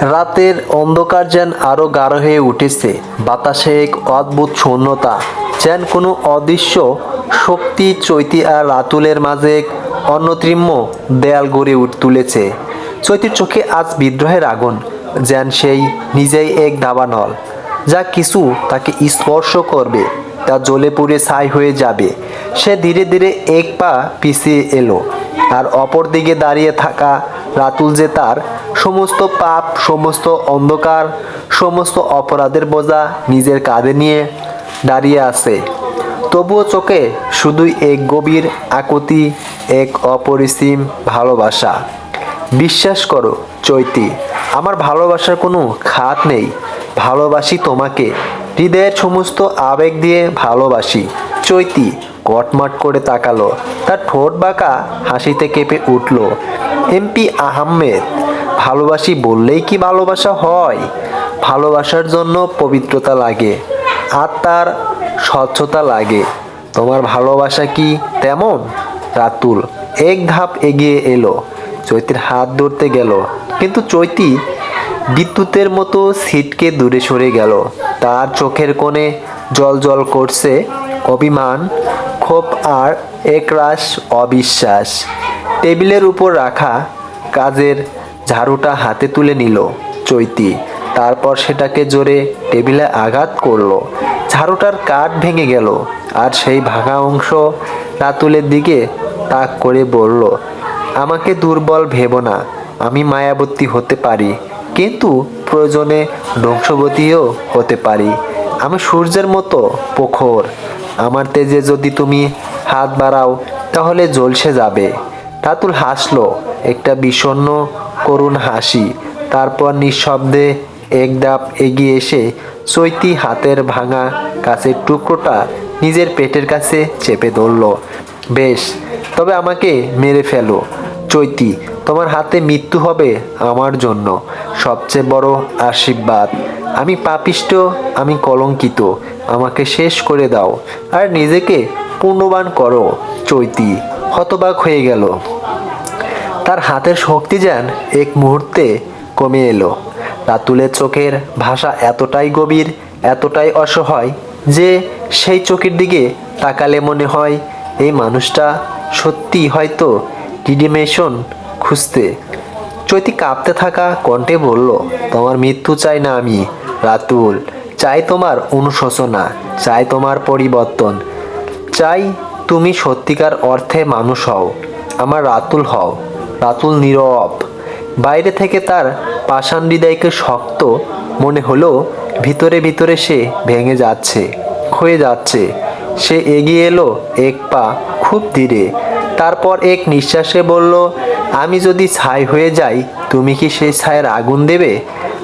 রাতের অন্ধকার যেন আরও গাঢ় হয়ে উঠেছে। বাতাসে এক অদ্ভুত শূন্যতা, যেন কোনো অদৃশ্য শক্তি চৈতি আর রাতুলের মাঝে এক অন্যতৃম্য দেয়াল গড়ে তুলেছে। চৈতির চোখে আজ বিদ্রোহের আগুন, যেন সেই নিজেই এক দাবানল, যা কিছু তাকে স্পর্শ করবে। তা জ্বলে পুড়ে ছাই হয়ে যাবে। সে ধীরে ধীরে এক পা পিছিয়ে এলো আর অপর দিকে দাঁড়িয়ে থাকা রাতুল যে তার সমস্ত পাপ, সমস্ত অন্ধকার, সমস্ত অপরাধের বোঝা নিজের কাঁধে নিয়ে দাঁড়িয়ে আছে। তবুও চোখে শুধুই এক গভীর আকুতি, এক অপরিসীম ভালোবাসা। বিশ্বাস করো, চৈতি, আমার ভালোবাসার কোনো খাত নেই। ভালোবাসি তোমাকে। হৃদয়ের সমস্ত আবেগ দিয়ে ভালোবাসি। চৈতি কটমট করে তাকালো। তার ঠোঁট বাঁকা হাসিতে কেঁপে উঠল। এমপি আহমেদ, ভালোবাসি বললেই কি ভালোবাসা হয়? ভালোবাসার জন্য পবিত্রতা লাগে আত্মার স্বচ্ছতা লাগে। তোমার ভালোবাসা কি তেমন? রাতুল এক ধাপ এগিয়ে এলো। চৈতির হাত ধরতে গেল। কিন্তু চৈতি বিদ্যুতের মতো সিটকে দূরে সরে গেল। তার চোখের কোণে জল জল করছে অভিমান, ক্ষোভ আর একরাশ অবিশ্বাস। টেবিলের উপর রাখা কাজের ঝাড়ুটা হাতে তুলে নিল চৈতি। তারপর সেটাকে জোরে টেবিলে আঘাত করল। ঝাড়ুটার কাঠ ভেঙে গেল আর সেই ভাঙা অংশ রাতুলের দিকে তাক করে বলল, আমাকে দুর্বল ভেবো না, আমি মায়াবতী হতে পারি। কিন্তু প্রয়োজনে ধ্বংসবতীও হতে পারি। আমি সূর্যের মতো প্রখর আমার তেজে যদি তুমি হাত বাড়াও, তাহলে জ্বলসে যাবে। তাতুল হাসলো, একটা বিষণ্ণ করুণ হাসি। তারপর নিঃশব্দে এক ধাপ এগিয়ে এসে চৈতি হাতের ভাঙা কাছের টুকরোটা নিজের পেটের কাছে চেপে ধরল। বেশ, তবে আমাকে মেরে ফেলো। চৈতি তোমার হাতে মৃত্যু হবে আমার জন্য। সবচেয়ে বড় আশীর্বাদ। আমি পাপিষ্ট, আমি কলঙ্কিত। আমাকে শেষ করে দাও। আর নিজেকে পূর্ণবান করো, চৈতি। হতবাক হয়ে গেল। তার হাতের শক্তি যেন এক মুহূর্তে কমে এলো। রাতুলের চোখের ভাষা এতটাই গভীর, এতটাই অসহায় যে সেই চোখের দিকে তাকালে মনে হয়, এই মানুষটা সত্যি হয়তো রিডিমেশন খুঁজতে। চৈতি কাঁপতে থাকা কণ্ঠে বলল, তোমার মৃত্যু চাই না আমি, রাতুল। চাই তোমার অনুশোচনা, চাই তোমার পরিবর্তন। চাই তুমি সত্যিকার অর্থে মানুষ হও, আমার রাতুল হও, রাতুল নীরব। বাইরে থেকে তার পাষাণ হৃদয়কে শক্ত মনে হলো, ভিতরে ভিতরে সে ভেঙে যাচ্ছে, ক্ষয়ে যাচ্ছে। সে এগিয়ে এলো এক পা খুব ধীরে। তারপর এক নিঃশ্বাসে বলল আমি যদি ছাই হয়ে যাই, তুমি কি সেই ছায়ের আগুন দেবে?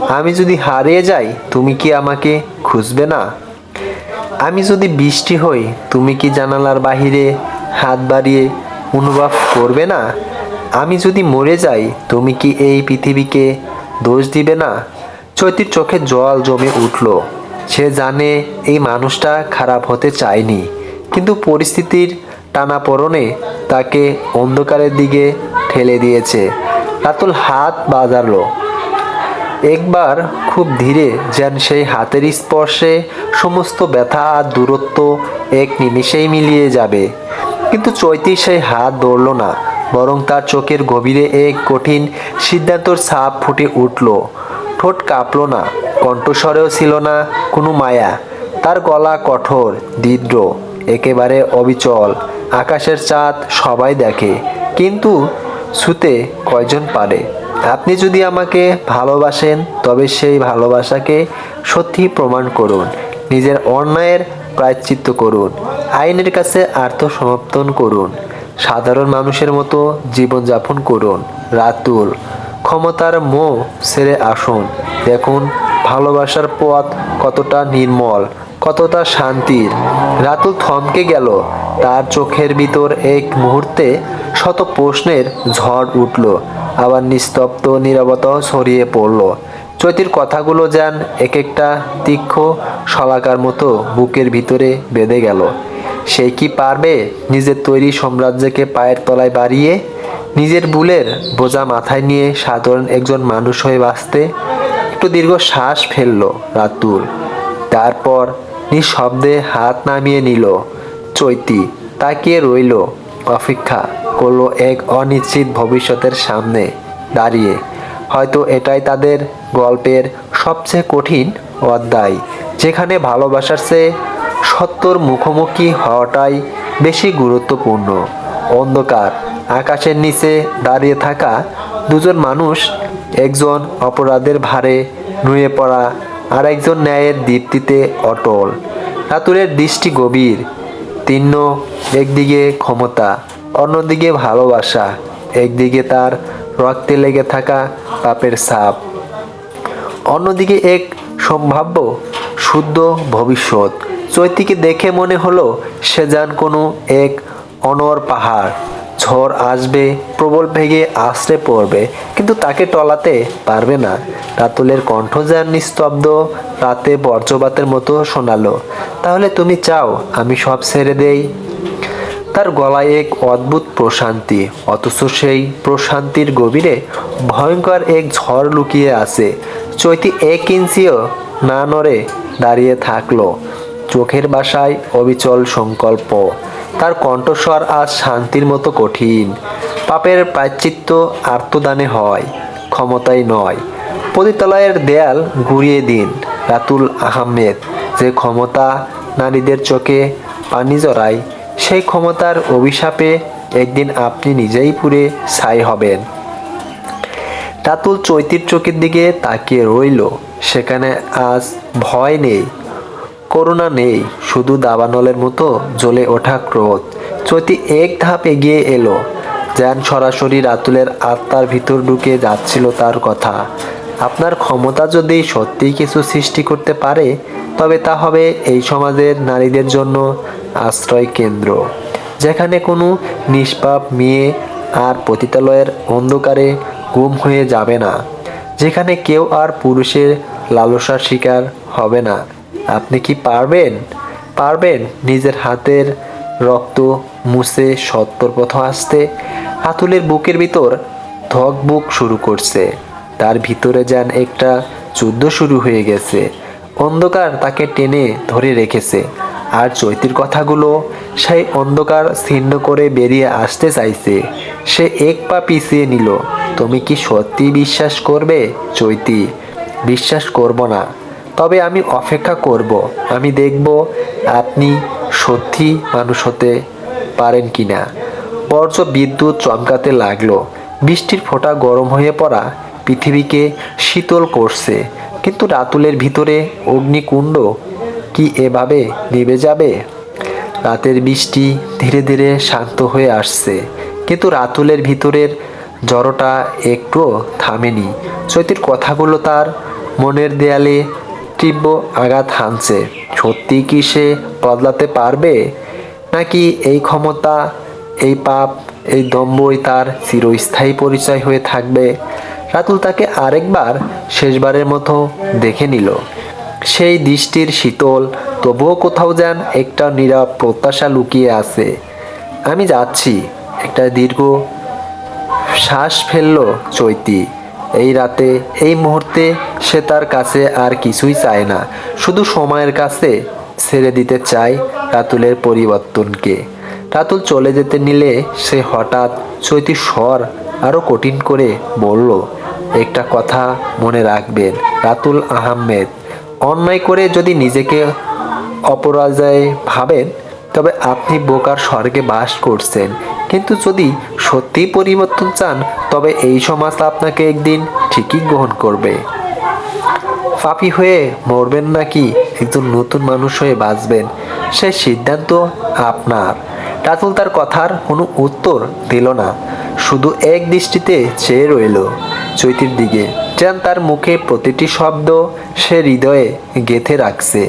আমি যদি হারিয়ে যাই, তুমি কি আমাকে খুঁজবে না? আমি যদি বৃষ্টি হই, তুমি কি জানালার বাহিরে হাত বাড়িয়ে অনুভব করবে না? আমি যদি মরে যাই, তুমি কি এই পৃথিবীকে দোষ দিবে না? চৈতির চোখে জল জমে উঠল। সে জানে এই মানুষটা খারাপ হতে চায়নি। কিন্তু পরিস্থিতির টানাপোড়নে তাকে অন্ধকারের দিকে ঠেলে দিয়েছে। রাতুল হাত বাজারলো। একবার খুব ধীরে যেন সেই হাতের স্পর্শে সমস্ত ব্যথা আর দূরত্ব এক নিমিষেই মিলিয়ে যাবে। কিন্তু চৈতি সেই হাত ধরল না, বরং তার চোখের গভীরে এক কঠিন সিদ্ধান্তর ছাপ ফুটে উঠল। ঠোঁট কাঁপল না, কণ্ঠস্বরেও ছিল না কোনো মায়া। তার গলা কঠোর দৃঢ় একেবারে অবিচল। আকাশের চাঁদ সবাই দেখে, কিন্তু ছুতে কয়জন পারে? আপনি যদি আমাকে ভালোবাসেন, তবে সেই ভালোবাসাকে সত্যি প্রমাণ করুন, নিজের অন্যায়ের প্রায়শ্চিত্ত করুন, আইনের কাছে আত্মসমর্পণ করুন, সাধারণ মানুষের মতো জীবনযাপন করুন, রাতুল, ক্ষমতার মোহ ছেড়ে আসুন। দেখুন, ভালোবাসার পথ কতটা নির্মল কতটা শান্তির। রাতুল থমকে গেল। তার চোখের ভিতর এক মুহূর্তে শত প্রশ্নের ঝড় উঠল। আবার নিস্তব্ধ নীরবতাও ছড়িয়ে পড়ল। চৈতির কথাগুলো যেন এক একটা তীক্ষ্ণ শলাকার মতো বুকের ভিতরে বেঁধে গেল। সে কি পারবে নিজের তৈরি সাম্রাজ্যকে পায়ের তলায় বাড়িয়ে, নিজের বুলের বোঝা মাথায় নিয়ে সাধারণ একজন মানুষ হয়ে বাঁচতে? একটু দীর্ঘ শ্বাস ফেলল রাতুল। তারপর নিঃশব্দে হাত নামিয়ে নিল। চৈতি, তাকিয়ে রইল। অপেক্ষা করল এক অনিশ্চিত ভবিষ্যতের সামনে দাঁড়িয়ে। হয়তো এটাই তাদের গল্পের সবচেয়ে কঠিন অধ্যায়, যেখানে ভালোবাসার চেয়ে সত্যর মুখোমুখি হওয়াটাই বেশি গুরুত্বপূর্ণ। অন্ধকার, আকাশের নিচে দাঁড়িয়ে থাকা দুজন মানুষ একজন অপরাধের ভারে নুয়ে পড়া আর একজন ন্যায়ের দীপ্তিতে অটল। রাতুলের দৃষ্টি গভীর তীর্ণ একদিকে ক্ষমতা, অন্যদিকে ভালোবাসা, একদিকে তার রক্তে লেগে থাকা পাপের সাপ অন্যদিকে এক সম্ভাব্য শুদ্ধ ভবিষ্যৎ। চৈতিকে দেখে মনে হলো সে যান কোনো এক অনর পাহাড়। ঝড় আসবে, প্রবল ভেগে আশ্রে পড়বে, কিন্তু তাকে টলাতে পারবে না। রাতুলের কণ্ঠ যান নিস্তব্ধ, রাতে বর্জ্যপাতের মতো শোনালো, তাহলে তুমি চাও আমি সব ছেড়ে দেই? তার গলায় এক অদ্ভুত প্রশান্তি, অথচ সেই প্রশান্তির গভীরে ভয়ঙ্কর এক ঝড় লুকিয়ে আছে। চৈতি এক ইঞ্চিও না নড়ে দাঁড়িয়ে থাকল, চোখের বাসায় অবিচল সংকল্প। তার কণ্ঠস্বর আজ শান্তির মতো কঠিন। পাপের প্রায়শ্চিত্ত আর্তদানে হয় ক্ষমতাই নয়। পতিতালয়ের দেয়াল ঘুরিয়ে দিন, রাতুল আহমেদ। যে ক্ষমতা নারীদের চোখে পানি জড়ায়, সেই ক্ষমতার অভিশাপে একদিন আপনি নিজেই পুরে ছাই হবেন। রাতুল চৈতির চোখের দিকে তাকিয়ে রইল, সেখানে আজ ভয় নেই। করুণা নেই, শুধু দাবানলের মতো জ্বলে ওঠা ক্রোধ। চৈতি এক ধাপ এগিয়ে এলো। যেন সরাসরি রাতুলের আত্মার ভিতর ঢুকে যাচ্ছিল তার কথা। আপনার ক্ষমতা যদি সত্যিই কিছু সৃষ্টি করতে পারে, তবে তা হবে এই সমাজের নারীদের জন্য আশ্রয় কেন্দ্র। যেখানে কোনো নিষ্পাপ মেয়ে আর পতিতালয়ের অন্ধকারে গুম হয়ে যাবে না। যেখানে কেউ আর পুরুষের লালসার শিকার হবে না। আপনি কি পারবেন? পারবেন। নিজের হাতের রক্ত মুছে সত্তর পথ আসতে হাতুলের বুকের ভিতর ধক বুক শুরু করছে। তার ভিতরে যেন একটা যুদ্ধ শুরু হয়ে গেছে। অন্ধকার তাকে টেনে ধরে রেখেছে। আর চৈতির কথাগুলো সেই অন্ধকার ছিন্ন করে বেরিয়ে আসতে চাইছে। সে এক পা পিছিয়ে নিল। তুমি কি সত্যি বিশ্বাস করবে চৈতি? বিশ্বাস করব না। তবে আমি অপেক্ষা করব, আমি দেখব আপনি সত্যি মানুষ হতে পারেন কি না বর্জ্য বিদ্যুৎ চমকাতে লাগল। বৃষ্টির ফোঁটা গরম হয়ে পড়া পৃথিবীকে শীতল করছে। কিন্তু রাতুলের ভিতরে অগ্নিকুণ্ড কি এভাবে নিভে যাবে? রাতের বৃষ্টি ধীরে ধীরে শান্ত হয়ে আসছে। কিন্তু রাতুলের ভিতরের জড়টা একটুও থামেনি। চৈতির কথাগুলো তার মনের দেয়ালে তীব্র আঘাত হানছে। সত্যি কি সে বদলাতে পারবে? নাকি এই ক্ষমতা, এই পাপ, এই দম্বই তার চিরস্থায়ী পরিচয় হয়ে থাকবে? রাতুল তাকে আরেকবার শেষবারের মতো দেখে নিল। সেই দৃষ্টির শীতল, তবুও কোথাও যেন একটা নীরব প্রত্যাশা লুকিয়ে আছে। আমি যাচ্ছি। একটা দীর্ঘ শ্বাস ফেলল চৈতি। এই রাতে, এই মুহূর্তে সে তার কাছে আর কিছুই চায় না। শুধু সময়ের কাছে ছেড়ে দিতে চায় রাতুলের পরিবর্তনকে। রাতুল চলে যেতে নিলে সে হঠাৎ চৈতি স্বর আরও কঠিন করে বলল, একটা কথা মনে রাখবেন, রাতুল আহমেদ। অন্যায় করে যদি নিজেকে অপরাজয় ভাবেন তবে আপনি বোকার স্বর্গে বাস করছেন। কিন্তু যদি সত্যি পরিবর্তন চান, তবে এই সমাজ আপনাকে একদিন ঠিকই গ্রহণ করবে। পাপি হয়ে মরবেন নাকি একজন নতুন মানুষ হয়ে বাঁচবেন, সে সিদ্ধান্ত আপনার। রাতুল তার কথার কোনো উত্তর দিল না, শুধু এক দৃষ্টিতে চেয়ে রইল চৈতির দিকে। যেন তার মুখে প্রতিটি শব্দ সে হৃদয়ে গেঁথে রাখছে।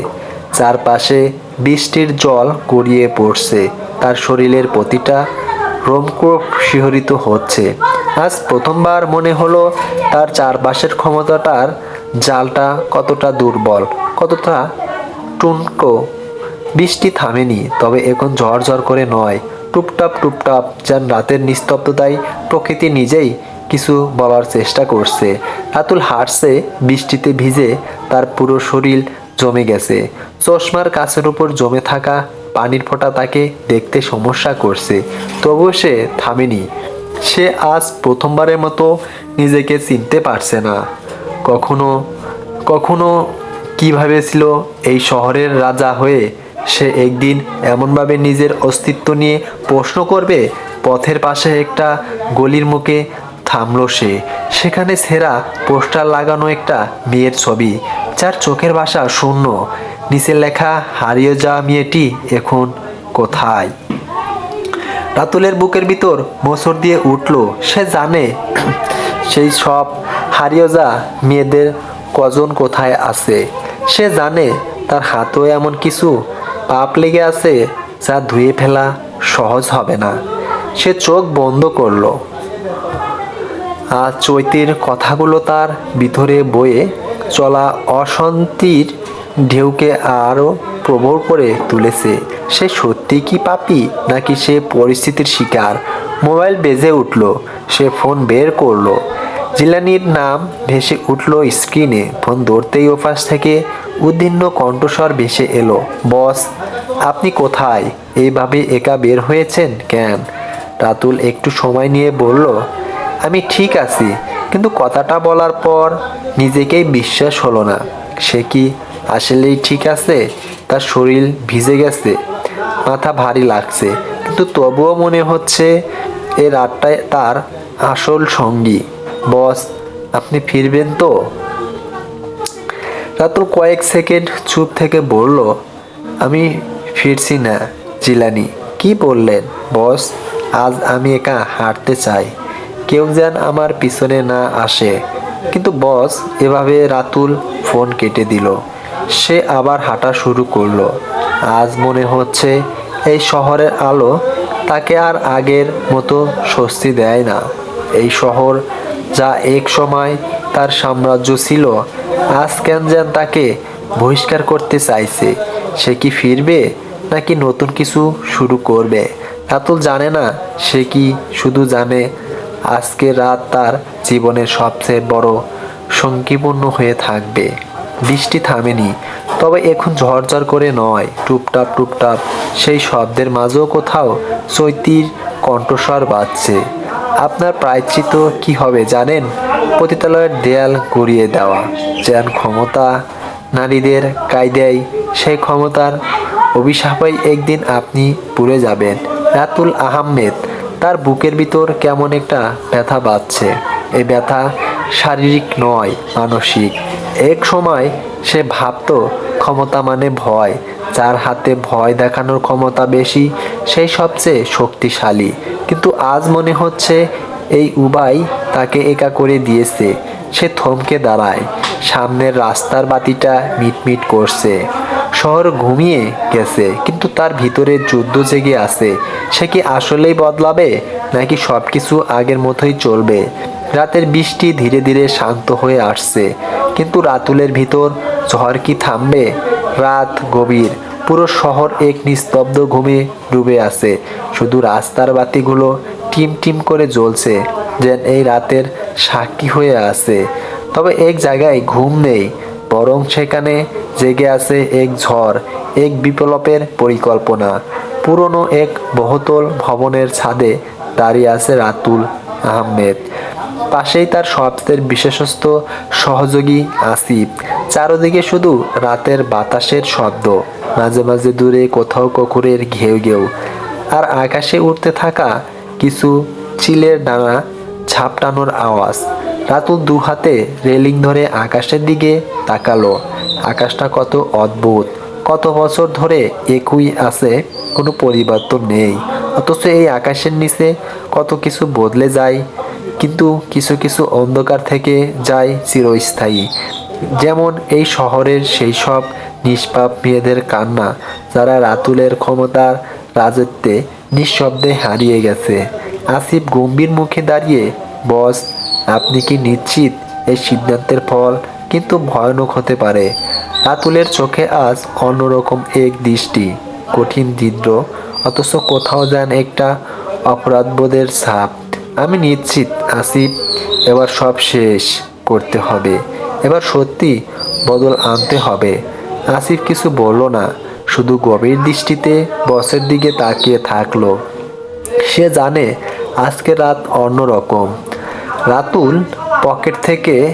চারপাশে বৃষ্টির জল গড়িয়ে পড়ছে। তার শরীরের প্রতিটা রোমকূপ শিহরিত হচ্ছে। আজ প্রথমবার মনে হলো তার চারপাশের ক্ষমতাটার জালটা কতটা দুর্বল, কতটা টুনকো। বৃষ্টি থামেনি, তবে এখন ঝড় করে নয়। টুপটাপ টুপটাপ যেন রাতের নিস্তব্ধতায় প্রকৃতি নিজেই কিছু বলার চেষ্টা করছে। রাতুল হাঁটছে, বৃষ্টিতে ভিজে তার পুরো শরীর জমে গেছে। চশমার কাছের উপর জমে থাকা পানির ফোঁটা তাকে দেখতে সমস্যা করছে। তবুও সে থামেনি। সে আজ প্রথমবারের মতো নিজেকে চিনতে পারছে না। কখনো কখনো কি ভেবেছিল এই শহরের রাজা হয়ে সে একদিন এমনভাবে নিজের অস্তিত্ব নিয়ে প্রশ্ন করবে, পথের পাশে একটা গলির মুখে থামল সে। সেখানে সেরা পোস্টার লাগানো একটা মেয়ের ছবি, যার চোখের ভাষা শূন্য। নিচে লেখা, হারিয়ে যাওয়া মেয়েটি, এখন কোথায়? রাতুলের বুকের ভিতর মোচড় দিয়ে উঠল। সে জানে সেই সব হারিয়ে যা মেয়েদের কজন কোথায় আছে? সে জানে তার হাতেও এমন কিছু পাপ লেগে আছে যা ধুয়ে ফেলা সহজ হবে না। সে চোখ বন্ধ করল। আর চৈতির কথাগুলো তার ভিতরে বয়ে চলা অশান্তির ঢেউকে আরও প্রবল করে তুলেছে। সে সত্যি কি পাপি, নাকি সে পরিস্থিতির শিকার? মোবাইল বেজে উঠল, সে ফোন বের করল। জিলানির নাম ভেসে উঠল স্ক্রিনে। ফোন ধরতেই ওপাশ থেকে উদ্দিন্ন কণ্ঠস্বর ভেসে এলো, বস, আপনি কোথায়? এইভাবে একা বের হয়েছেন কেন? রাতুল একটু সময় নিয়ে বলল, আমি ঠিক আছি, কিন্তু কথাটা বলার পর নিজেকেই বিশ্বাস হলো না। সে কি আসলেই ঠিক আছে? তার শরীর ভিজে গেছে, মাথা ভারী লাগছে, কিন্তু তবুও মনে হচ্ছে এ রাতটায় তার আসল সঙ্গী। বস, আপনি ফিরবেন তো? রাতুল কয়েক সেকেন্ড চুপ থেকে বলল, আমি ফিরছি না, জিলানি। কি বললেন? বস, আজ আমি একা হাঁটতে চাই। কেউ যেন আমার পিছনে না আসে। কিন্তু বস এভাবে রাতুল ফোন কেটে দিল। সে আবার হাঁটা শুরু করল। আজ মনে হচ্ছে এই শহরের আলো তাকে আর আগের মতো স্বস্তি দেয় না। এই শহর যা এক সময় তার সাম্রাজ্য ছিল, আজ কেন যেন তাকে বহিষ্কার করতে চাইছে? সে কি ফিরবে নাকি নতুন কিছু শুরু করবে? রাতুল জানে না, সে কি শুধু জানে আজকে রাত তার জীবনের সবচেয়ে বড় সঙ্গীপূর্ণ হয়ে থাকবে। বৃষ্টি থামেনি, তবে এখন ঝরঝর করে নয়, টুপটাপ টুপটাপ। সেই শব্দের মাঝেও কোথাও চৈতির কণ্ঠস্বর বাজছে। আপনার প্রায়শ্চিত কি হবে জানেন? পতিতালয়ের দেয়াল গড়িয়ে দেওয়া। যেন ক্ষমতা নারীদের কায়দায়, সেই ক্ষমতার অভিশাপেই একদিন আপনি পুড়ে যাবেন। রাতুল আহমেদ, তার বুকের ভিতর কেমন একটা ব্যথা বাজছে। এই ব্যথা শারীরিক নয়, মানসিক। এক সময় সে ভাবতো, ক্ষমতা মানে ভয়। যার হাতে ভয় দেখানোর ক্ষমতা বেশি সেই সবচেয়ে শক্তিশালী। কিন্তু আজ মনে হচ্ছে এই উবাই তাকে একা করে দিয়েছে। সে থমকে দাঁড়ায়। সামনের রাস্তার বাতিটা মিটমিট করছে। শহর ঘুমিয়ে গেছে, কিন্তু তার ভিতরে যুদ্ধ জেগে আছে। সে কি আসলেই বদলাবে, নাকি সব কিছু আগের মতোই চলবে? রাতের বৃষ্টি ধীরে ধীরে শান্ত হয়ে আসছে। কিন্তু রাতুলের ভিতর ঝড় কি থামবে? রাত গভীর। পুরো শহর এক নিস্তব্ধ ঘুমে ডুবে আছে। শুধু রাস্তার বাতিগুলো টিম টিম করে জ্বলছে, যেন এই রাতের সাক্ষী হয়ে আছে। তবে এক জায়গায় ঘুম নেই, বরং সেখানে জেগে আছে এক ঝড়, এক বিপ্লবের পরিকল্পনা। পুরনো এক বহুতল ভবনের ছাদে দাঁড়িয়ে আছে রাতুল আহমেদ। পাশেই তার সবচেয়ে বিশেষস্ত সহযোগী আসিফ। চারদিকে শুধু রাতের বাতাসের শব্দ, মাঝে মাঝে দূরে কোথাও কুকুরের ঘেউ ঘেউ। আর আকাশে উঠতে থাকা কিছু চিলের ডানা ঝাপটানোর আওয়াজ। রাতুল দু হাতে রেলিং ধরে আকাশের দিকে তাকালো। আকাশটা কত অদ্ভুত, কত বছর ধরে একই আছে, কোনো পরিবর্তন নেই। অথচ এই আকাশের নিচে কত কিছু বদলে যায়, কিন্তু কিছু কিছু অন্ধকার থেকে যায় চিরস্থায়ী। যেমন এই শহরের সেই সব নিষ্পাপ মেয়েদের কান্না, যারা রাতুলের ক্ষমতার রাজত্বে নিঃশব্দে হারিয়ে গেছে। আসিফ গম্ভীর মুখে দাঁড়িয়ে, বস, আপনি কি নিশ্চিত এই সিদ্ধান্তের ফল কিন্তু ভয়ানক হতে পারে? রাতুলের চোখে আজ অন্যরকম এক দৃষ্টি। কঠিন দৃদ্র অথচ কোথাও যেন একটা অপরাধবোধের ছাপ। আমি নিশ্চিত, আসিফ, এবার সব শেষ করতে হবে। এবার সত্যি বদল আনতে হবে। আসিফ কিছু বলল না, শুধু গভীর দৃষ্টিতে বসের দিকে তাকিয়ে থাকল। সে জানে আজকে রাত অন্যরকম। রাতুল পকেট থেকে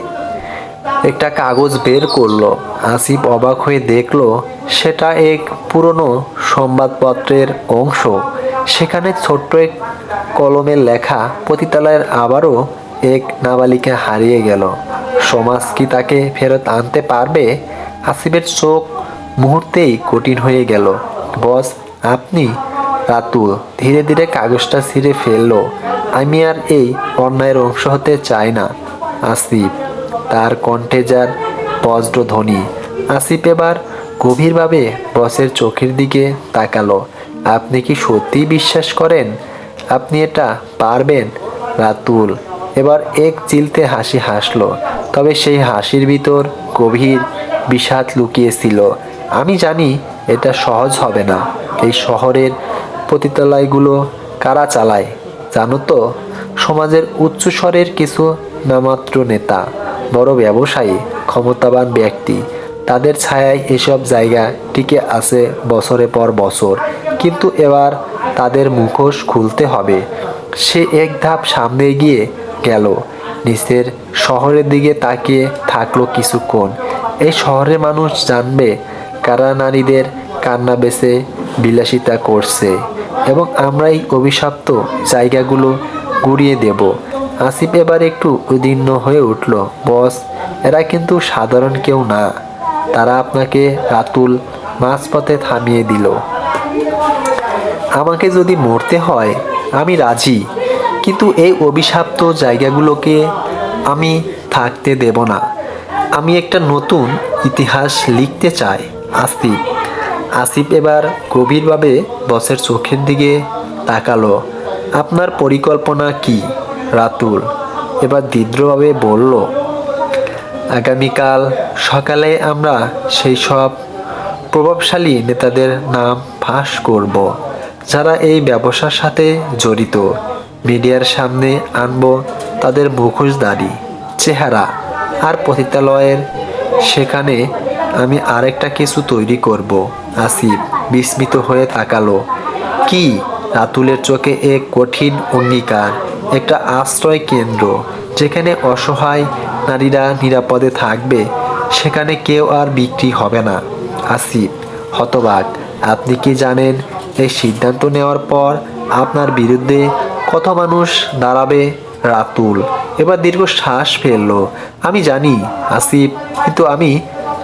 একটা কাগজ বের করল। আসিফ অবাক হয়ে দেখল, সেটা এক পুরনো সংবাদপত্রের অংশ। সেখানে ছোট্ট এক কলমের লেখা পতিতালয়ের আবারও এক নাবালিকা হারিয়ে গেল। সমাজ কি তাকে ফেরত আনতে পারবে? আসিফের চোখ মুহূর্তেই কঠিন হয়ে গেল। বস, আপনি? রাতুল ধীরে ধীরে কাগজটা ছিঁড়ে ফেলল। আমি আর এই অন্যায়ের অংশ হতে চাই না। আসিফ তার কণ্ঠে যার বজ্র ধ্বনি। আসিফ এবার গভীরভাবে বসের চোখের দিকে তাকালো। আপনি কি সত্যিই বিশ্বাস করেন? আপনি এটা পারবেন? রাতুল এবার এক চিলতে হাসি হাসলো। তবে সেই হাসির ভিতর গভীর বিষাদ লুকিয়েছিল। আমি জানি এটা সহজ হবে না। এই শহরের পতিতালয়গুলো কারা চালায়? জানো তো, সমাজের উচ্চস্বরের কিছু নামাত্র নেতা। বড় ব্যবসায়ী, ক্ষমতাবান ব্যক্তি। তাদের ছায়ায় এসব জায়গা টিকে আছে বছরের পর বছর। কিন্তু এবার তাদের মুখোশ খুলতে হবে। সে এক ধাপ সামনে গিয়ে গেল। নিচের শহরের দিকে তাকিয়ে থাকল কিছুক্ষণ। এই শহরের মানুষ জানবে কারা নারীদের কান্না বেছে বিলাসিতা করছে। এবং আমরা এই অভিশপ্ত জায়গাগুলো গুড়িয়ে দেব। আসিফ এবার একটু উদ্বিগ্ন হয়ে উঠল, বস, এরা কিন্তু সাধারণ কেউ না। তারা আপনাকে রাতুল মাঝপথে থামিয়ে দিল। আমাকে যদি মরতে হয়, আমি রাজি। কিন্তু এই অভিশাপ্ত জায়গাগুলোকে আমি থাকতে দেব না। আমি একটা নতুন ইতিহাস লিখতে চাই, আসিফ। আসিফ এবার গভীরভাবে বসের চোখের দিকে তাকালো। আপনার পরিকল্পনা কি? রাতুল। এবার দৃঢ়ভাবে বলল, আগামীকাল সকালে আমরা সেই সব প্রভাবশালী নেতাদের নাম ফাঁস করব, যারা এই ব্যবসার সাথে জড়িত। মিডিয়ার সামনে আনব তাদের মুখোশধারী চেহারা আর পতিতালয়ের। সেখানে আমি আরেকটা কিছু তৈরি করব। আসিফ বিস্মিত হয়ে তাকালো, কি? রাতুলের চোখে এক কঠিন অঙ্গীকার। একটা আশ্রয় কেন্দ্র যেখানে অসহায় নারীরা নিরাপদে থাকবে। সেখানে কেউ আর বিক্রি হবে না। আসিফ, হতবাক, আপনি কি জানেন এই সিদ্ধান্ত নেওয়ার পর আপনার বিরুদ্ধে কত মানুষ দাঁড়াবে? রাতুল, এবার দীর্ঘ শ্বাস ফেলল। আমি জানি, আসিফ, কিন্তু আমি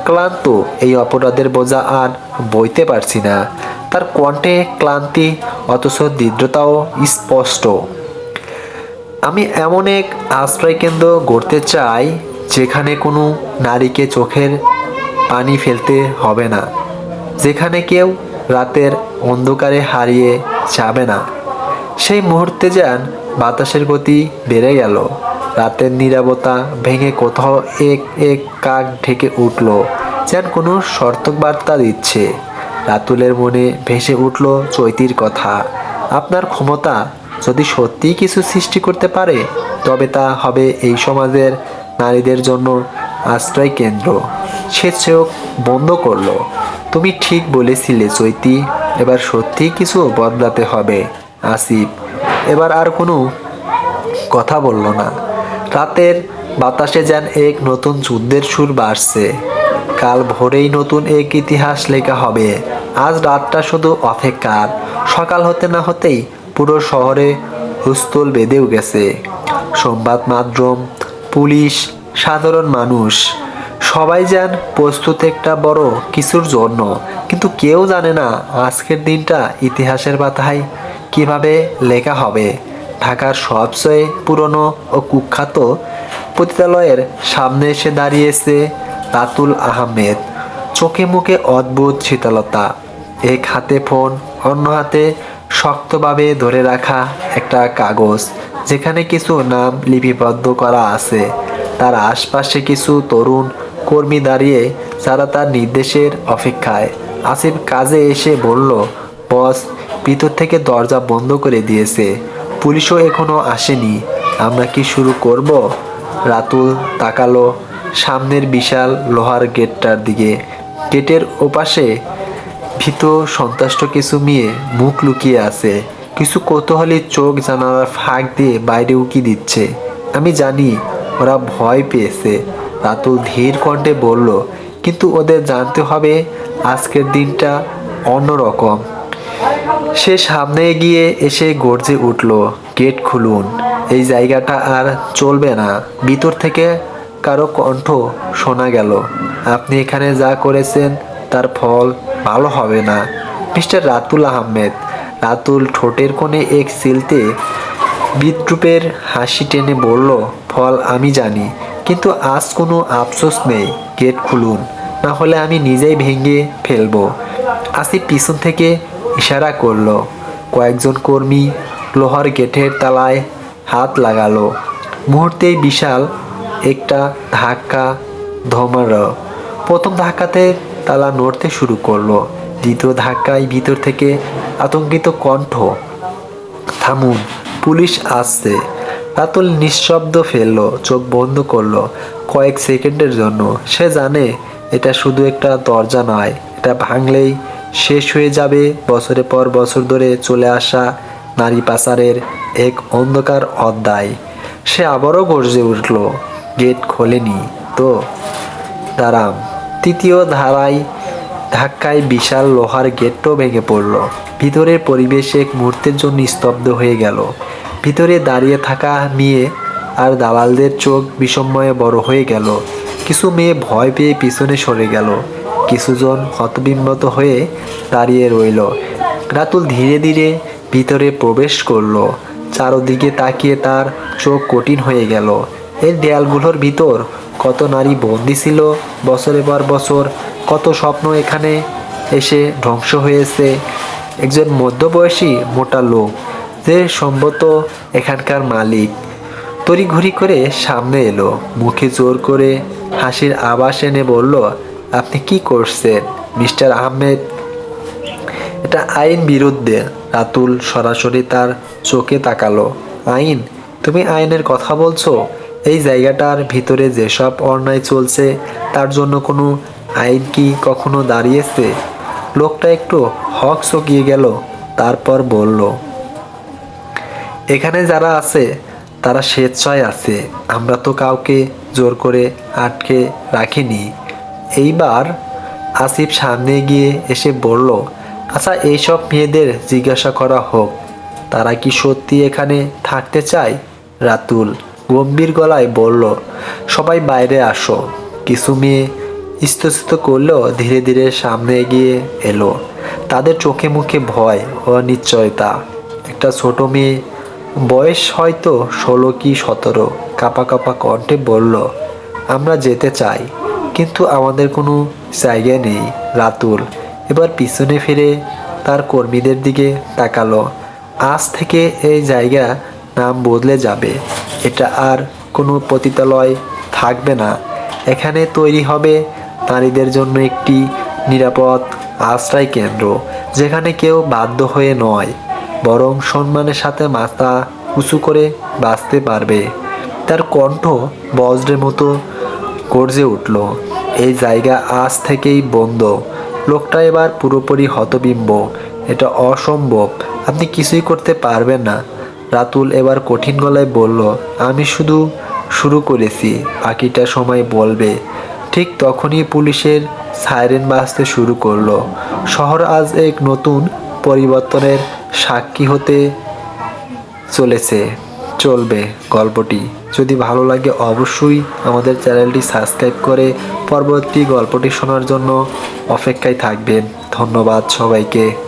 ক্লান্ত। এই অপরাধের বোঝা আর বইতে পারছি না। তার কণ্ঠে ক্লান্তি, অথচ দৃঢ়তাও স্পষ্ট। আমি এমন এক আশ্রয়কেন্দ্র গড়তে চাই যেখানে কোনো নারীকে চোখের পানি ফেলতে হবে না, যেখানে কেউ রাতের অন্ধকারে হারিয়ে যাবে না। সেই মুহূর্তে যান বাতাসের গতি বেড়ে গেল, রাতের নীরবতা ভেঙে কোথাও এক এক কাক ঢেকে উঠল, যেন কোনো সর্তক বার্তা দিচ্ছে। রাতুলের মনে ভেসে উঠল চৈতির কথা, আপনার ক্ষমতা যদি সত্যিই কিছু সৃষ্টি করতে পারে, তবে তা হবে এই সমাজের নারীদের জন্য আশ্রয় কেন্দ্র। সে চোখ বন্ধ করল। তুমি ঠিক বলেছিলে, চৈতি। এবার সত্যিই কিছু বদলাতে হবে, আসিফ। এবার আর কোনো কথা বলল না। রাতের বাতাসে যেন এক নতুন যুদ্ধের সুর বাড়ছে কাল ভোরেই নতুন এক ইতিহাস লেখা হবে। আজ রাতটা শুধু অপেক্ষার। সকাল হতে না হতেই পুরো শহরে হুস্তল বেঁধেও গেছে। সংবাদ মাধ্যম, পুলিশ, সাধারণ মানুষ, সবাই যান প্রস্তুত একটা বড় কিছুর জন্য। কিন্তু কেউ জানে না আজকের দিনটা ইতিহাসের পাতায় কীভাবে লেখা হবে। ঢাকার সবচেয়ে পুরনো ও কুখ্যাত পতিতালয়ের সামনে এসে দাঁড়িয়েছে তাতুল আহমেদ। চোখে মুখে অদ্ভুত শীতলতা। এক হাতে ফোন, অন্য হাতে শক্তভাবে ধরে রাখা একটা কাগজ, যেখানে কিছু নাম লিপিবদ্ধ করা আছে। তার আশপাশে কিছু তরুণ কর্মী দাঁড়িয়ে, যারা তার নির্দেশের অপেক্ষায় আসিফ কাজে এসে বলল, বস, ভিতর থেকে দরজা বন্ধ করে দিয়েছে। পুলিশও এখনও আসেনি। আমরা কি শুরু করব? রাতুল তাকালো সামনের বিশাল লোহার গেটটার দিকে। গেটের ওপাশে ভীত সন্তুষ্ট কিছু মেয়ে মুখ লুকিয়ে আছে। কিছু কৌতূহলী চোখ জানালার ফাঁক দিয়ে বাইরে উকি দিচ্ছে। আমি জানি ওরা ভয় পেয়েছে। রাতুল ধীর কণ্ঠে বলল, কিন্তু ওদের জানতে হবে আজকের দিনটা অন্যরকম। সে সামনে গিয়ে এসে গর্জে উঠল, গেট খুলুন। এই জায়গাটা আর চলবে না। ভিতর থেকে কারও কণ্ঠ শোনা গেল। আপনি এখানে যা করেছেন তার ফল ভালো হবে না। মিস্টার রাতুল আহমেদ, রাতুল ঠোঁটের কোণে এক সিলতে বিদ্রুপের হাসি টেনে বলল, ফল আমি জানি, কিন্তু আজ কোনো আফসোস নেই। গেট খুলুন, না হলে আমি নিজেই ভেঙে ফেলব। আসিফ পিছন থেকে ইশারা করল। কয়েকজন কর্মী লোহার গেটের তালায় হাত লাগালো। মুহূর্তেই বিশাল একটা ধাক্কা ধমার প্রথম ধাক্কাতে তালা নড়তে শুরু করল। দ্বিতীয় ধাক্কায় ভিতর থেকে আতঙ্কিত কণ্ঠ, থামুন, পুলিশ আসছে। রাতুল নিঃশব্দ ফেলল, চোখ বন্ধ করল। কয়েক সেকেন্ডের জন্য। সে জানে এটা শুধু একটা দরজা নয়, এটা ভাঙলেই শেষ হয়ে যাবে। বছরের পর বছর ধরে চলে আসা নারী পাচারের এক অন্ধকার অধ্যায়। সে আবারও গর্জে উঠল, গেট খোলেনি তো দাঁড়াম তৃতীয় ধারায় ধাক্কায় বিশাল লোহার গেটও ভেঙে পড়ল। ভিতরের পরিবেশ এক মুহূর্তের জন্য স্তব্ধ হয়ে গেল। ভিতরে দাঁড়িয়ে থাকা মেয়ে আর দালালদের চোখ বিষময়ে বড় হয়ে গেল। কিছু মেয়ে ভয় পেয়ে পিছনে সরে গেল। কিছুজন হতবিম্বত হয়ে দাঁড়িয়ে রইল। রাতুল ধীরে ধীরে ভিতরে প্রবেশ করল। চারদিকে তাকিয়ে তার চোখ কঠিন হয়ে গেল। এর দেয়ালগুলোর ভিতর কত নারী বন্দি ছিল বছরের পর বছর, কত স্বপ্ন এখানে এসে ধ্বংস হয়েছে। একজন মধ্যবয়সী মোটা লোক যে সম্ভবত এখানকার মালিক। তড়িঘড়ি করে সামনে এলো, মুখে জোর করে হাসির আবাস এনে বলল, আপনি কি করছেন, মিস্টার আহমেদ? এটা আইন বিরুদ্ধে, রাতুল সরাসরি তার চোখে তাকালো। আইন? তুমি আইনের কথা বলছো? এই জায়গাটার ভিতরে যেসব অন্যায় চলছে, তার জন্য কোনো আইন কি কখনো দাঁড়িয়েছে? লোকটা একটু হক চকিয়ে গেল, তারপর বলল, এখানে যারা আছে, তারা স্বেচ্ছায় আছে। আমরা তো কাউকে জোর করে আটকে রাখিনি। এইবার আসিফ সামনে গিয়ে এসে বলল আচ্ছা এইসব মেয়েদের জিজ্ঞাসা করা হোক, তারা কি সত্যি এখানে থাকতে চায়? রাতুল গম্ভীর গলায় বলল, সবাই বাইরে আসো। কিছু মেয়ে স্তস্ত করলেও ধীরে ধীরে সামনে এগিয়ে এলো। তাদের চোখে মুখে ভয় ও অনিশ্চয়তা একটা ছোট মেয়ে বয়স হয়তো ষোলো কি সতেরো কাপা কাপা কণ্ঠে বলল, আমরা যেতে চাই, কিন্তু আমাদের কোনো জায়গা নেই। রাতুল এবার পিছনে ফিরে তার কর্মীদের দিকে তাকালো। আজ থেকে এই জায়গা নাম বদলে যাবে। এটা আর কোনো পতিতালয় থাকবে না। এখানে তৈরি হবে নারীদের জন্য একটি নিরাপদ আশ্রয় কেন্দ্র, যেখানে কেউ বাধ্য হয়ে নয়, বরং সম্মানের সাথে মাথা উঁচু করে বাঁচতে পারবে। তার কণ্ঠ বজ্রের মতো গর্জে উঠল। এই জায়গা আজ থেকেই বন্ধ। লোকটা এবার পুরোপুরি হতবিম্ব। এটা অসম্ভব। আপনি কিছুই করতে পারবেন না। রাতুল এবার কঠিন গলায় বলল, আমি শুধু শুরু করেছি, বাকিটা সময় বলবে। ঠিক তখনই পুলিশের সাইরেন বাজতে শুরু করল। শহর আজ এক নতুন পরিবর্তনের সাক্ষী হতে চলেছে। চলবে গল্পটি। যদি ভালো লাগে অবশ্যই আমাদের চ্যানেলটি সাবস্ক্রাইব করে পরবর্তী গল্পটি শোনার জন্য অপেক্ষায় থাকবেন। ধন্যবাদ সবাইকে।